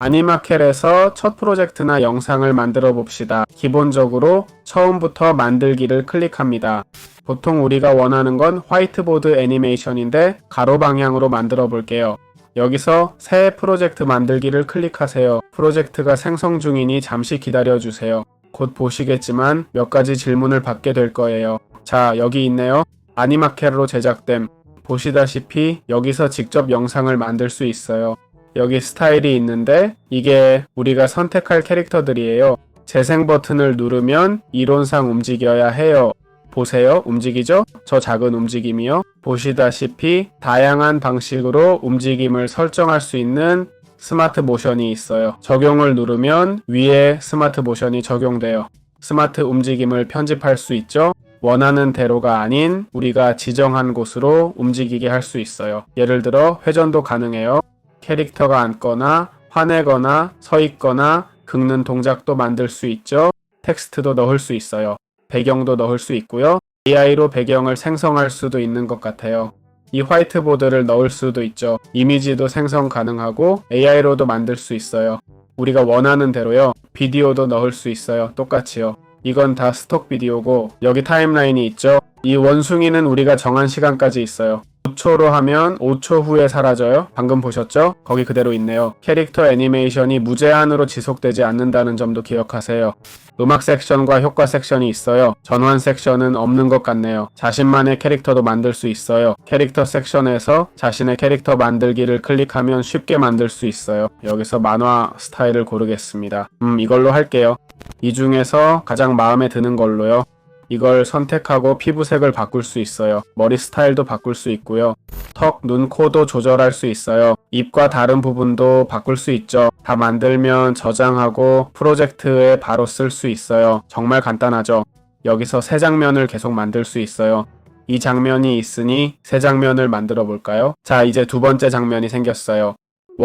아니마켈에서 첫 프로젝트나 영상을 만들어 봅시다. 기본적으로 처음부터 만들기를 클릭합니다. 보통 우리가 원하는 건 화이트보드 애니메이션인데 가로 방향으로 만들어 볼게요. 여기서 새 프로젝트 만들기를 클릭하세요. 프로젝트가 생성 중이니 잠시 기다려 주세요. 곧 보시겠지만 몇 가지 질문을 받게 될 거예요. 자, 여기 있네요. 아니마켈로 제작됨. 보시다시피 여기서 직접 영상을 만들 수 있어요. 여기 스타일이 있는데 이게 우리가 선택할 캐릭터들이에요. 재생 버튼을 누르면 이론상 움직여야 해요. 보세요. 움직이죠? 저 작은 움직임이요. 보시다시피 다양한 방식으로 움직임을 설정할 수 있는 스마트 모션이 있어요. 적용을 누르면 위에 스마트 모션이 적용돼요. 스마트 움직임을 편집할 수 있죠? 원하는 대로가 아닌 우리가 지정한 곳으로 움직이게 할 수 있어요. 예를 들어 회전도 가능해요. 캐릭터가 앉거나 화내거나 서 있거나 긁는 동작도 만들 수 있죠. 텍스트도 넣을 수 있어요. 배경도 넣을 수 있고요. AI로 배경을 생성할 수도 있는 것 같아요. 이 화이트보드를 넣을 수도 있죠. 이미지도 생성 가능하고 AI로도 만들 수 있어요. 우리가 원하는 대로요. 비디오도 넣을 수 있어요. 똑같이요. 이건 다 스톡 비디오고 여기 타임라인이 있죠. 이 원숭이는 우리가 정한 시간까지 있어요. 5초로 하면 5초 후에 사라져요. 방금 보셨죠? 거기 그대로 있네요. 캐릭터 애니메이션이 무제한으로 지속되지 않는다는 점도 기억하세요. 음악 섹션과 효과 섹션이 있어요. 전환 섹션은 없는 것 같네요. 자신만의 캐릭터도 만들 수 있어요. 캐릭터 섹션에서 자신의 캐릭터 만들기를 클릭하면 쉽게 만들 수 있어요. 여기서 만화 스타일을 고르겠습니다. 음, 이걸로 할게요. 이 중에서 가장 마음에 드는 걸로요. 이걸 선택하고 피부색을 바꿀 수 있어요. 머리 스타일도 바꿀 수 있고요. 턱, 눈, 코도 조절할 수 있어요. 입과 다른 부분도 바꿀 수 있죠. 다 만들면 저장하고 프로젝트에 바로 쓸 수 있어요. 정말 간단하죠. 여기서 새 장면을 계속 만들 수 있어요. 이 장면이 있으니 새 장면을 만들어 볼까요? 자, 이제 두 번째 장면이 생겼어요.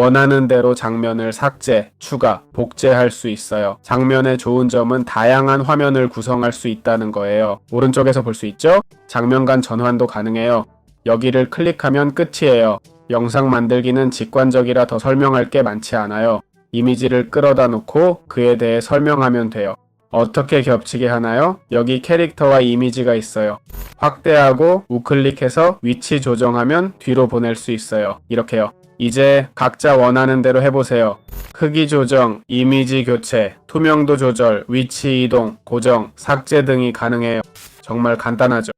원하는 대로 장면을 삭제, 추가, 복제할 수 있어요. 장면의 좋은 점은 다양한 화면을 구성할 수 있다는 거예요. 오른쪽에서 볼 수 있죠? 장면 간 전환도 가능해요. 여기를 클릭하면 끝이에요. 영상 만들기는 직관적이라 더 설명할 게 많지 않아요. 이미지를 끌어다 놓고 그에 대해 설명하면 돼요. 어떻게 겹치게 하나요? 여기 캐릭터와 이미지가 있어요. 확대하고 우클릭해서 위치 조정하면 뒤로 보낼 수 있어요. 이렇게요. 이제 각자 원하는 대로 해보세요. 크기 조정, 이미지 교체, 투명도 조절, 위치 이동, 고정, 삭제 등이 가능해요. 정말 간단하죠.